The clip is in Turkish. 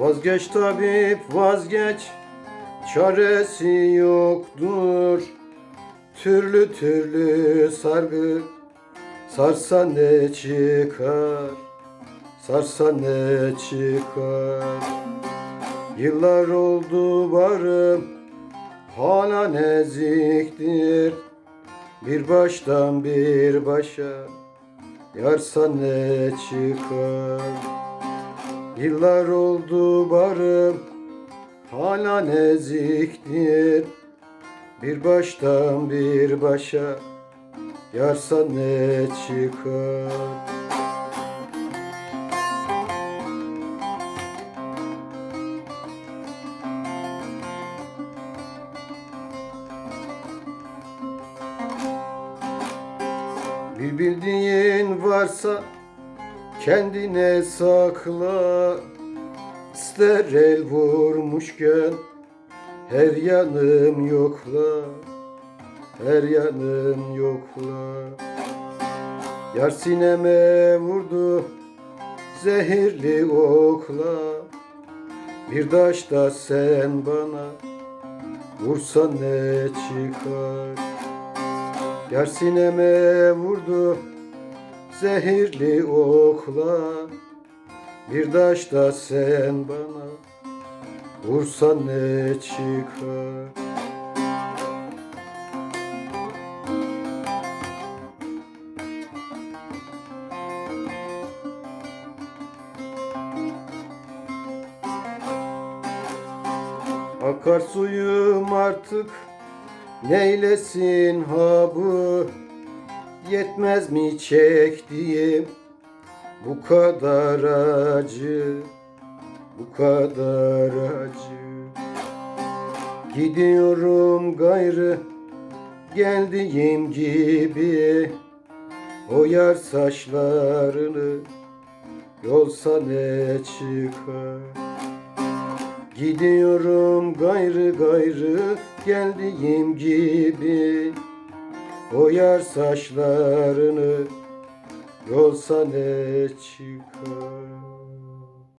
Vazgeç tabip vazgeç. Çaresi yoktur. Türlü türlü sargı. Sarsa ne çıkar? Sarsa ne çıkar? Yıllar oldu varım. Hala neziktir Bir baştan bir başa. Yarsa ne çıkar Yıllar oldu barım Hala neziktir Bir baştan bir başa Yarsa ne çıkar? Bir bildiğin varsa kendine sakla. İster el vurmuşken her yanım yokla. Her yanım yokla. Yar sineme vurdu zehirli okla. Bir taşta sen bana vursan ne çıkar? Yar sineme vurdu zehirli okla Bir taşta sen bana vursan ne çıkar? Akar suyum artık neylesin ha Yetmez mi çektiğim? Bu kadar acı Bu kadar acı. Gidiyorum gayrı geldiğim gibi. O yar saçlarını yolsa ne çıkar? Gidiyorum gayrı gayrı geldiğim gibi O yar saçlarını yolsa ne çıkar